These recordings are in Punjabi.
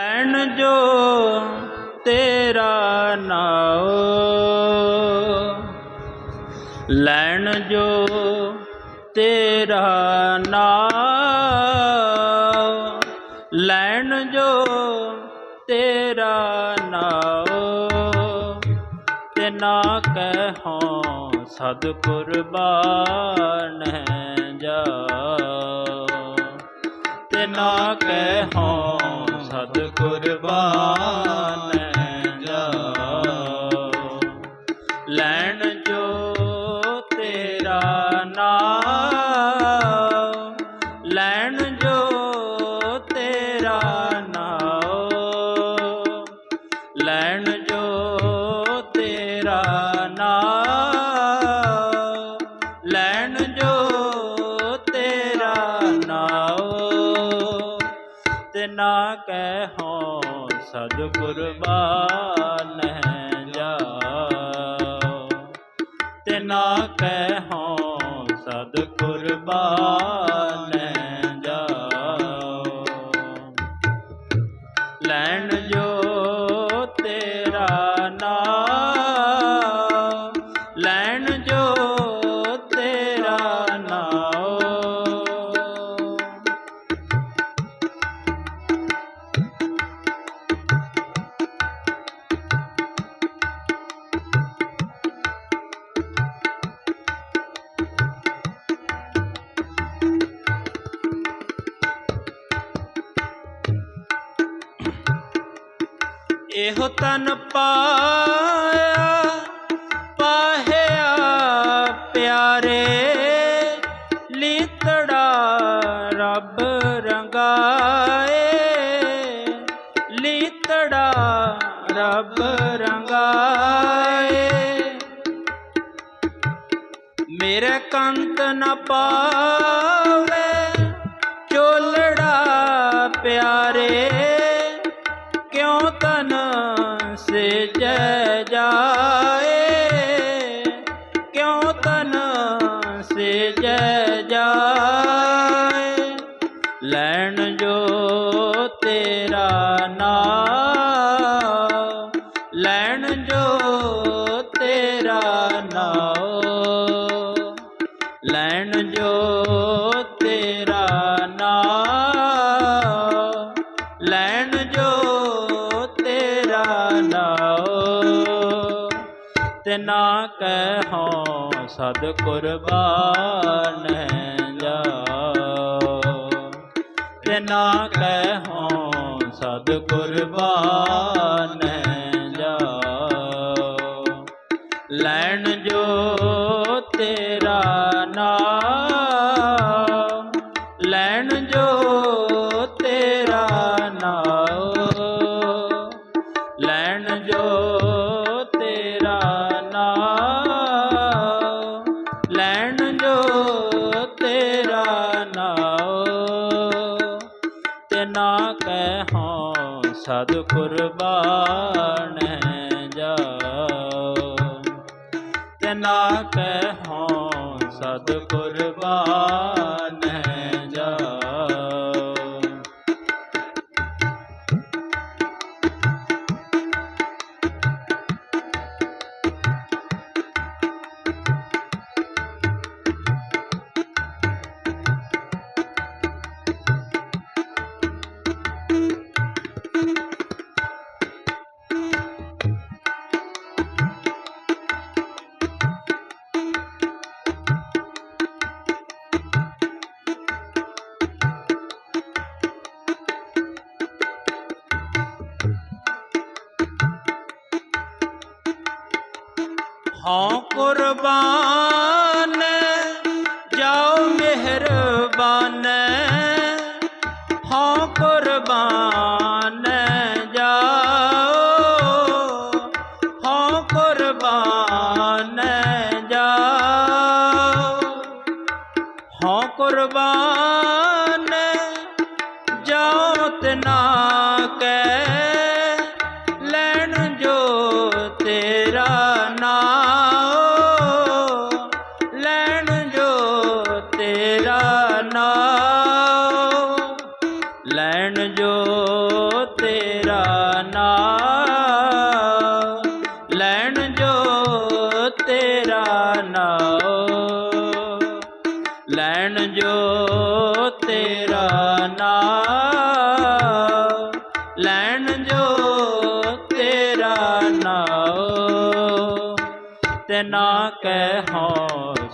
ਲੈਣ ਜੋ ਤੇਰਾ ਨਾਉ। ਲੈਣ ਜੋ ਤੇਰਾ ਨਾਉ। ਲੈਣ ਜੋ ਤੇਰਾ ਨਾਉ। ਤੇ ਨਾ ਕਹਿਓ ਸਦ ਕੁਰਬਾਨ ਹੈ ਜਾ ਤੇ ਨਾ ਕਹਿਓ ਸਦ ਤੇ ਨਾ ਕਹਿਓ ਸਦ ਕੁਰਬਾਨ ਹੈ ਜਾ ਤੇ ਨਾ ਕਹਿਓ ਸਦ ਕੁਰਬਾਨ ਤਨ ਪਾਇਆ ਪਾਹਿਆ ਪਿਆਰੇ ਲੀਤੜਾ ਰੱਬ ਰੰਗਾਏ ਲੀਤੜਾ ਰੱਬ ਰੰਗਾਏ। ਮੇਰੇ ਕੰਤ ਨ ਪਾਵੇ ਲੈਣ ਜੋ ਤੇਰਾ ਨਾਮ ਲੈਣ ਜੋ ਤੇਰਾ ਨਾਮ ਲੈਣ ਜੋ ਤੇਰਾ ਨਾਮ ਲੈਣ ਜੋ ਤੇਰਾ ਨਾਮ ਤੇ ਨਾ ਕਹਿਓ ਸਦ ਕੁਰਬਾਨ ਨਾ ਕਹਿਓ ਸਦ ਕੁਰਬਾਨ ਹੈ ਜਾ ਲੈਣ ਜੋ ਤੇਰਾ ਨਾਮ, ਲੈਣ ਜੋ ਤੇਰਾ ਨਾਮ, ਲੈਣ ਜੋ ਤੇਰਾ ਨਾਮ, ਲੈਣ ਜੋ ਤੇਰਾ ਨਾਮ। ਨਾ ਕਹਿਓ ਸਦ ਕੁਰਬਾਨ ਜਾਓ ਜਾ ਤੇ ਨਾ ਕਹਿਓ ਸਦ ਕੁਰਬਾਨ ਮਿਹਰਬਾਨ ਹਾਂ ਕੁਰਬਾਨ ਜਾਓ। ਹਾਂ ਕੁਰਬਾਨ ਜਾਓ। ਹਾਂ ਕੁਰਬਾਨ ਜਾਓ ਤੇ ਨਾ ਕਹਿ, ਲੈਣ ਜੋ ਤੇਰਾ ਨਾਮ ਲੈਣ ਜੋ ਤੇਰਾ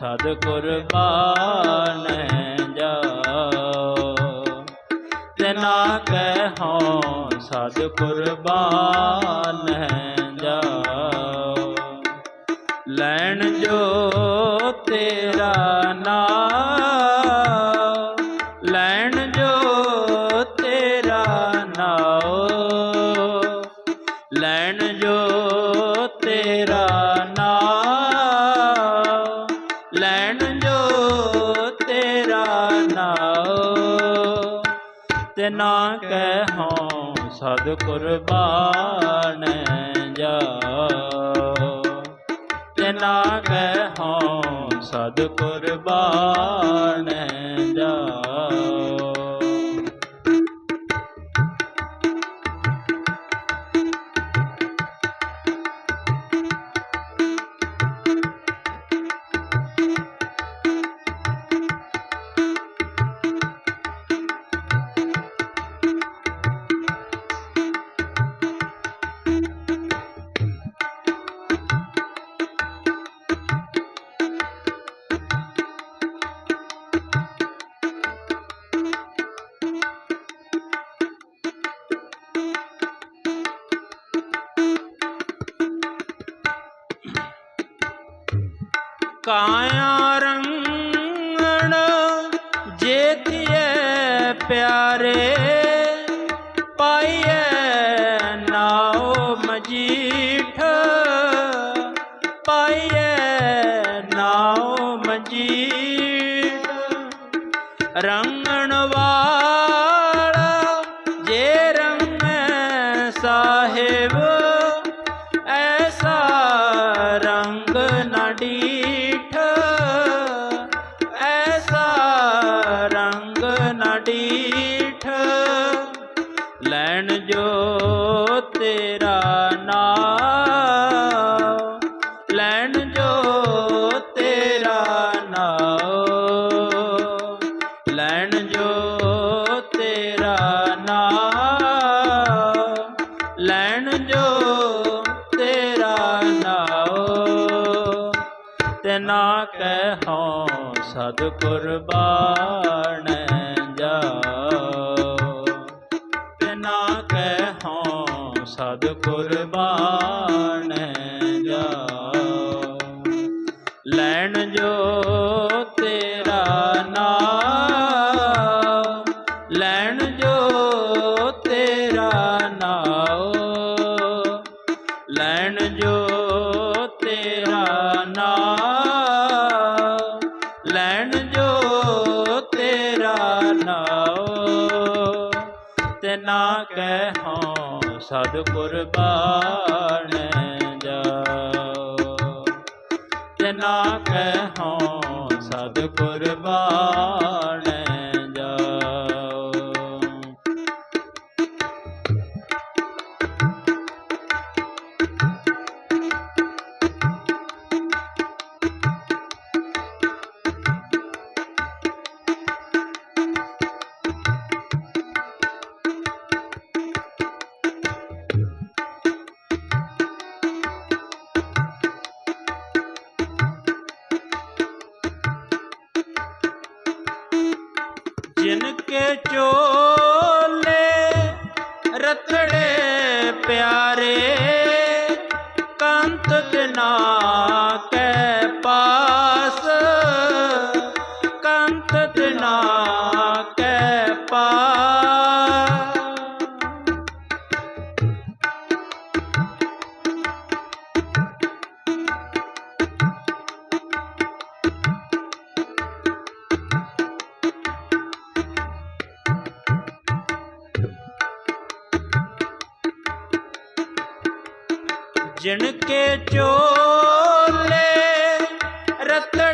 ਸਦ ਕੁਰਬਾਨ ਜਾਓ। ਤੇ ਨਾ ਕਹਿ ਹਉ ਸਦ ਕੁਰਬਾਨ ਜਾਓ। ਲੈਣ ਜੋ ਤੇਰਾ ਨਾਮ ਨਾ ਕਹਿ ਸਦ ਕੁਰਬਾਨ ਜਾਓ। ਤੇ ਨਾ ਕਹਿ ਸਦ ਕੁਰਬਾਨ ਜਾਓ। ਕਾਇਆ ਰੰਗਣ ਜੇਤੀਏ ਪਿਆਰੇ, ਪਾਈਐ ਨਾਉ ਮਜੀਠ, ਪਾਈਐ ਨਾਉ ਮਜੀਠ। ਰੰਗਣ ਵਾਲਾ, ਜੇ ਰੰਗ ਸਾਹਿਬ, ਐਸਾ ਰੰਗ ਨਾ ਡੀ ਜੋ ਤੇਰਾ ਨਾਮ ਲੈਣ ਜੋ ਤੇਰਾ ਨਾਮ ਲੈਣ ਜੋ ਤੇਰਾ ਨਾਮ ਲੈਣ ਜੋ ਤੇਰਾ ਨਾਮ ਤੇ ਨਾ ਕਹਿ ਸਦ ਕੁਰਬਾਨ ਸਦ ਕੁਰਬਾਨ ਜਾਓ। ਲੈਣ ਜੋ ਤੇਰਾ ਨਾਮ ਲੈਣ ਜੋ ਤੇਰਾ ਨਾਮ ਲੈਣ ਜੋ ਤੇਰਾ ਨਾਮ ਲੈਣ ਜੋ ਤੇਰਾ ਨਾਮ ਤੇ ਨਾ ਕਹਿ ਸਦ ਕੁਰਬਾਨ ਜਾਓ। ਤੇ ਨਾ ਕਹਿ ਸਦ ਕੁਰਬਾਨ ਜਿਨ ਕੇ ਚੋਲੇ ਰਤੜੇ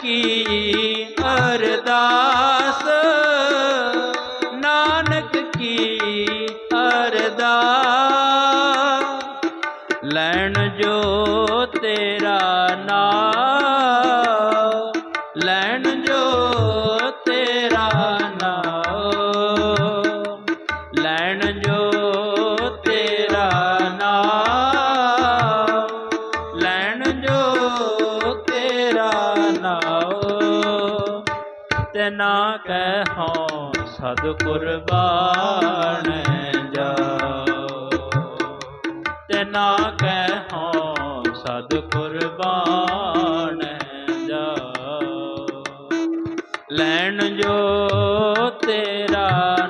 ਕੀ ਅਰਦਾਸ ਤੇਰਾ ਨਾਮ ਤੇ ਨਾ ਕਹਿਓ ਸਦ ਕੁਰਬਾਨ ਜਾਓ ਤੇ ਨਾ ਸਦ ਕੁਰਬਾਨ ਜਾਓ ਲੈਣ ਜੋ ਤੇਰਾ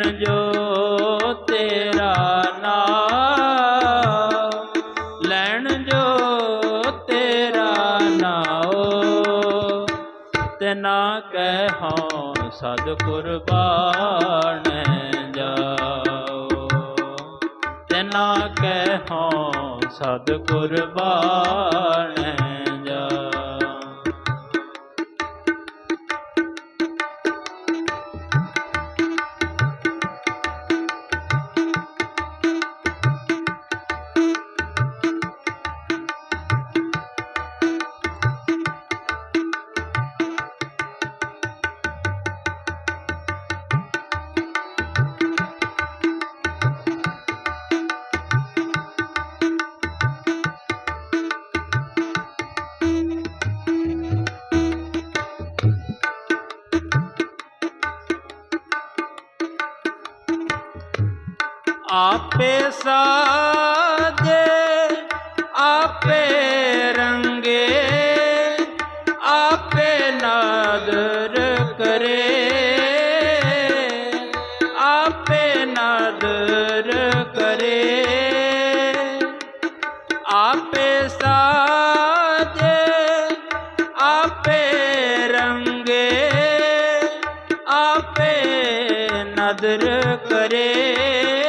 ਲੈਣ ਜੋ ਤੇਰਾ ਨਾਮ, ਲੈਣ ਜੋ ਤੇਰਾ ਨਾਮ। ਤੇ ਨਾ ਕਹਿਓ ਸਦ ਕੁਰਬਾਨ ਜਾਓ। ਤੇ ਨਾ ਸਦ ਕੁਰਬਾਨ ਆਪੇ ਸਾਜੇ ਆਪੇ ਰੰਗੇ, ਆਪੇ ਨਾਦਰ ਕਰੇ। ਆਪੇ ਨਾਦਰ ਕਰੇ। ਆਪੇ ਸਾਜੇ ਆਪੇ ਰੰਗੇ, ਆਪੇ ਨਦਰ ਕਰੇ।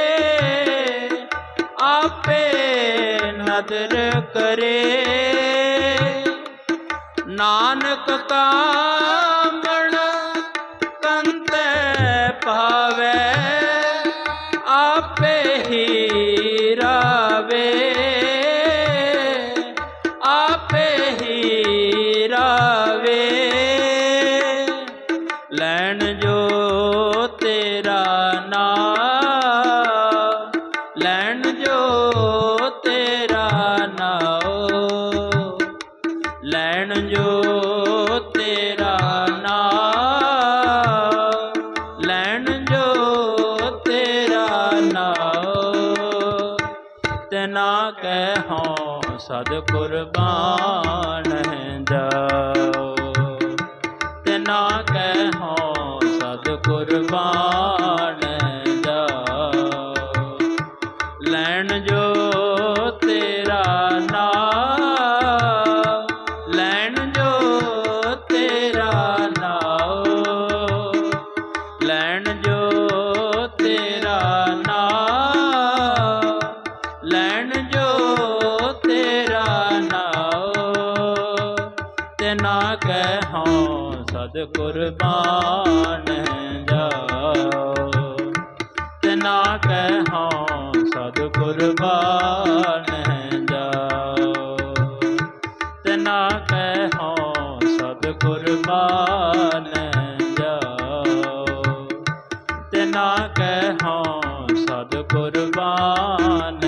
ਨਦਰ ਕਰੇ। ਨਾਨਕ ਕਾਮਣ ਕੰਤੈ ਭਾਵੈ ਆਪੇ ਹੀ ਰਾਵੇ। ਆਪੇ ਹੀ ਰਾਵੇ। ਲੈਣ ਜੋ ਨਾ ਕਹਿਓ ਸਦ ਕੁਰਬਾਨ ਸਦ ਕੁਰਬਾਨ ਜਾਓ, ਤੇ ਨਾ ਕਹਿਓ ਸਦ ਕੁਰਬਾਨ ਜਾਓ, ਤੇ ਨਾ ਕਹਿਓ ਸਦ ਕੁਰਬਾਨ ਜਾਓ, ਤੇ ਨਾ ਕਹਿਓ ਸਦ ਕੁਰਬਾਨ